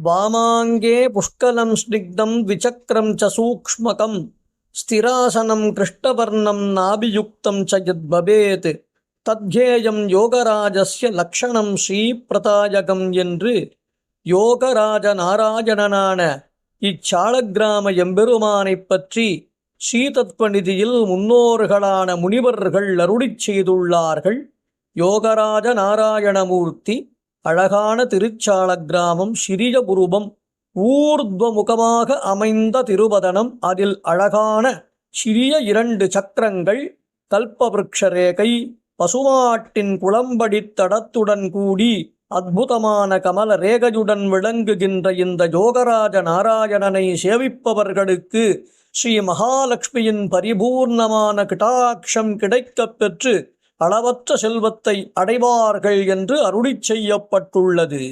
வாமாங்கே புஷ்கலம் ஸ்னிக்தம் விசக்கரம் ச சூக்ஷ்மகம் ஸ்திராசனம் கிருஷ்ணவர்ணம் நாபியுக்தம் ச யத் பபேத் தத்யேயம் யோகராஜஸ்ய லக்ஷணம் ஸ்ரீபிரதாயகம் என்று யோகராஜ நாராயணனான இச்சாளக்கிராம எம்பெருமானைப் பற்றி ஸ்ரீதத்பநிதியில் முன்னோர்களான முனிவர்கள் அருளிச் செய்துள்ளார்கள் யோகராஜ நாராயணமூர்த்தி. அழகான திருச்சால கிராமம் சிறியபுரூபம் ஊர்துவமுகமாக அமைந்த திருவதனம் அதில் அழகான சிறிய இரண்டு சக்கரங்கள் கல்பவருக்ஷரேகை பசுமாட்டின் குளம்படித் தடத்துடன் கூடி அற்புதமான கமல ரேகையுடன் விளங்குகின்ற இந்த யோகராஜ நாராயணனை சேவிப்பவர்களுக்கு ஸ்ரீ மகாலட்சுமியின் பரிபூர்ணமான கிட்டாட்சம் கிடைக்கப் பெற்று அளவற்ற செல்வத்தை அடைவார்கள் என்று அருளிச் செய்யப்பட்டுள்ளது.